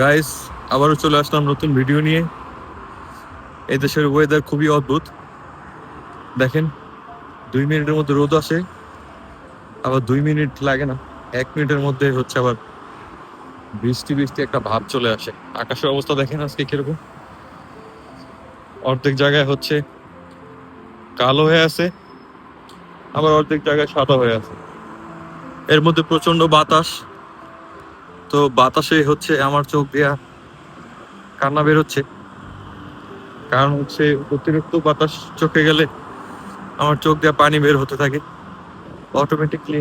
Guys আবারও চলে আসলাম নতুন ভিডিও নিয়ে। এই দেশের ওয়েদার খুবই অদ্ভুত। দেখেন, দুই মিনিটের মধ্যে রোদ আসে, আবার দুই মিনিট লাগে না। এক মিনিটের মধ্যে হচ্ছে আবার বৃষ্টি বৃষ্টি একটা ভাব চলে আসে। আকাশের অবস্থা দেখেন আজকে কীরকম। অর্ধেক জায়গায় হচ্ছে কালো হয়ে আছে, আবার অর্ধেক জায়গায় সাদা হয়ে আছে। এর মধ্যে প্রচণ্ড বাতাস তো বাতাসে হচ্ছে আমার চোখ দিয়া কান্না বের হচ্ছে। কারণ হচ্ছে অতিরিক্ত বাতাস চোখে গেলে আমার চোখ দিয়ে পানি বের হতে থাকে। অটোমেটিকলি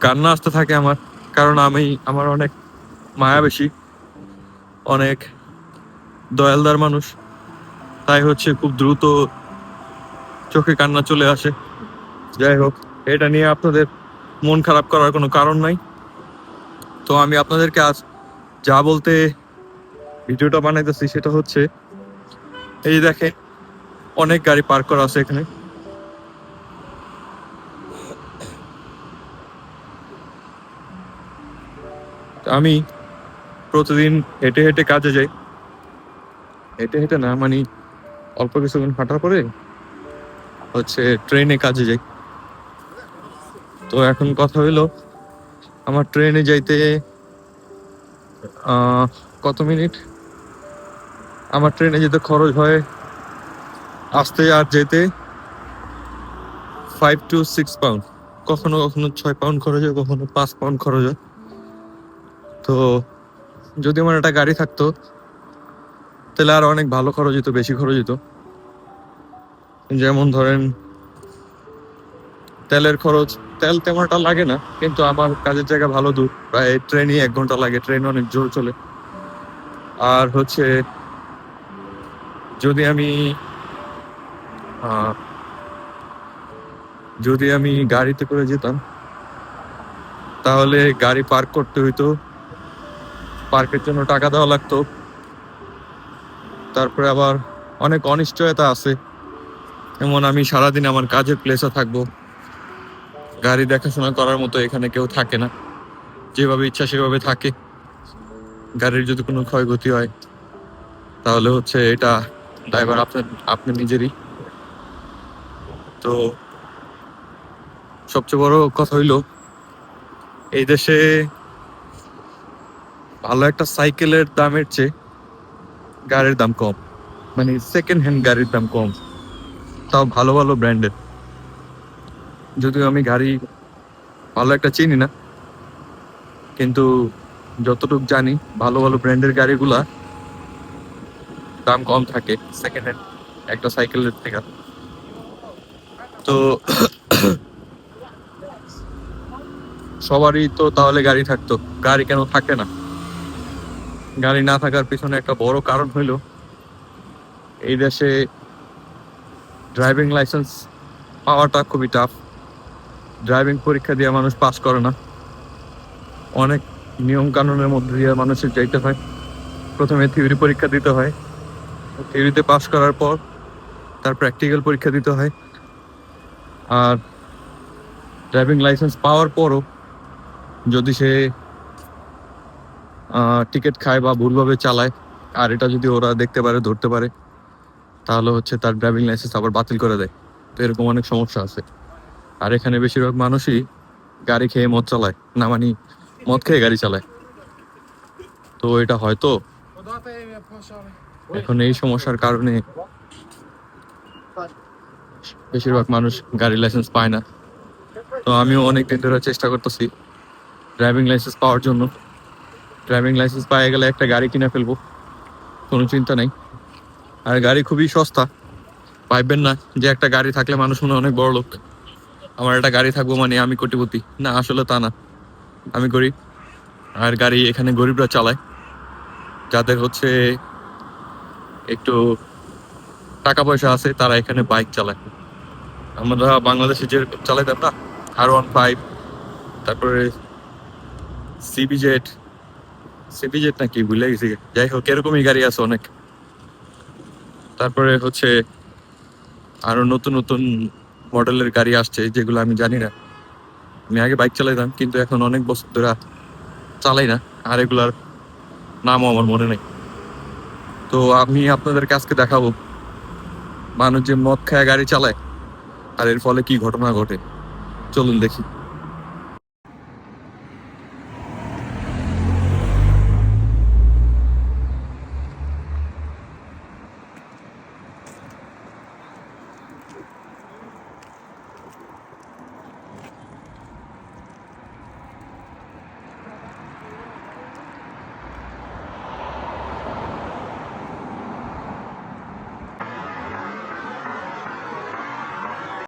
কান্না আসতে থাকে আমার, কারণ আমি, আমার অনেক মায়া বেশি অনেক দয়ালদার মানুষ। তাই হচ্ছে খুব দ্রুত চোখে কান্না চলে আসে। যাই হোক, এটা নিয়ে আপনাদের মন খারাপ করার কোনো কারণ নাই। তো আমি আপনাদেরকে আজ যা বলতে ভিডিওটা বানাইতেছি সেটা হচ্ছে, এই দেখেন, অনেক গাড়ি পার্ক করা আছে এখানে। আমি প্রতিদিন হেঁটে হেঁটে কাজে যাই। হেঁটে হেঁটে না মানে অল্প কিছুক্ষণ হাঁটার পরে হচ্ছে ট্রেনে কাজে যাই। তো এখন কথা হইল আমার ট্রেনে যাইতে কত মিনিট? আমার ট্রেনে যেতে খরচ হয় আসতে আর যেতে ফাইভ টু সিক্স পাউন্ড কখনো কখনো ছয় পাউন্ড খরচ হয়, কখনো পাঁচ পাউন্ড খরচ হয়। তো যদি আমার একটা গাড়ি থাকতো, তাহলে আর অনেক ভালো খরচ হতো বেশি খরচ হতো যেমন ধরেন তেলের খরচ, তেল তেমনটা লাগে না, কিন্তু আমার কাজের জায়গা ভালো দূর। প্রায় ট্রেনই এক ঘণ্টা লাগে ট্রেন অনেক জোর চলে। আর হচ্ছে, যদি আমি যদি আমি গাড়িতে করে যেতাম, তাহলে গাড়ি পার্ক করতে হইতো। পার্কের জন্য টাকা দেওয়া লাগতো। তারপরে আবার অনেক অনিশ্চয়তা আছে। যেমন আমি সারাদিন আমার কাজের প্লেসে থাকব। গাড়ি দেখাশোনা করার মতো এখানে কেউ থাকে না। যেভাবে ইচ্ছা সেভাবে থাকে। গাড়ির যদি কোনো ক্ষয়ক্ষতি হয়, তাহলে হচ্ছে এটা ড্রাইভার আপনার, আপনি নিজেরই। তো সবচেয়ে বড় কথা হইল, এই দেশে ভালো একটা সাইকেলের দামের চেয়ে গাড়ির দাম কম। মানে সেকেন্ড হ্যান্ড গাড়ির দাম কম। তাও ভালো ভালো ব্র্যান্ডের যদিও আমি গাড়ি ভালো একটা চিনি না, কিন্তু যতটুকু জানি ভালো ভালো ব্র্যান্ডের গাড়িগুলা দাম কম থাকে সেকেন্ড হ্যান্ড একটা সাইকেলের থেকে। তো সবারই তো তাহলে গাড়ি থাকতো, গাড়ি কেন থাকে না? গাড়ি না থাকার পিছনে একটা বড় কারণ হইল, এই দেশে ড্রাইভিং লাইসেন্স পাওয়াটা খুবই টাফ ড্রাইভিং পরীক্ষা দিয়ে মানুষ পাস করে না। অনেক নিয়ম কানুনের মধ্যে দিয়ে মানুষের যাইতে হয়। প্রথমে থিওরি পরীক্ষা দিতে হয়। থিওরিতে পাস করার পর তার প্র্যাকটিক্যাল পরীক্ষা দিতে হয়। আর ড্রাইভিং লাইসেন্স পাওয়ার পরও যদি সে টিকিট খায় বা ভুলভাবে চালায়, আর এটা যদি ওরা দেখতে পারে, ধরতে পারে, তাহলে হচ্ছে তার ড্রাইভিং লাইসেন্স আবার বাতিল করে দেয়। তো এরকম অনেক সমস্যা আছে। আর এখানে বেশিরভাগ মানুষই গাড়ি খেয়ে মদ চালায়। না মানে মদ খেয়ে গাড়ি চালায়। তো এটা হয়তো এখন এই সমস্যার কারণে বেশিরভাগ মানুষ গাড়ি লাইসেন্স পায় না। তো আমিও অনেক দিন ধরে চেষ্টা করতেছি ড্রাইভিং লাইসেন্স পাওয়ার জন্য। ড্রাইভিং লাইসেন্স পাওয়া গেলে একটা গাড়ি কিনে ফেলব, কোনো চিন্তা নেই। আর গাড়ি খুবই সস্তা, পাইবেন না। যে একটা গাড়ি থাকলে মানুষ মনে অনেক বড় লোক আমার একটা গাড়ি থাকব মানে আমি কোটিপতি। না, আসলে তা না। আমি গরিব, আর গাড়ি এখানে গরিবরা চালায়। যাদের হচ্ছে একটু টাকা পয়সা আছে, তারা এখানে বাইক চালায়। আমরা বাংলাদেশে যে চালাইতাম না আর ওয়ান ফাইভ তারপরে সিবি জেট সিবি জেট নাকি ভুলে গেছি যাই হোক, এরকমই গাড়ি আছে অনেক। তারপরে হচ্ছে আরও নতুন নতুন মডেলের গাড়ি আসছে, যেগুলো আমি জানি না। আমি আগে বাইক চালাইতাম, কিন্তু এখন অনেক বছর ধরে চালাই না, আর এগুলার নামও আমার মনে নেই। তো আমি আপনাদেরকে আজকে দেখাবো, মানুষ যে মদ খায়, গাড়ি চালায়, আর এর ফলে কি ঘটনা ঘটে। চলুন দেখি।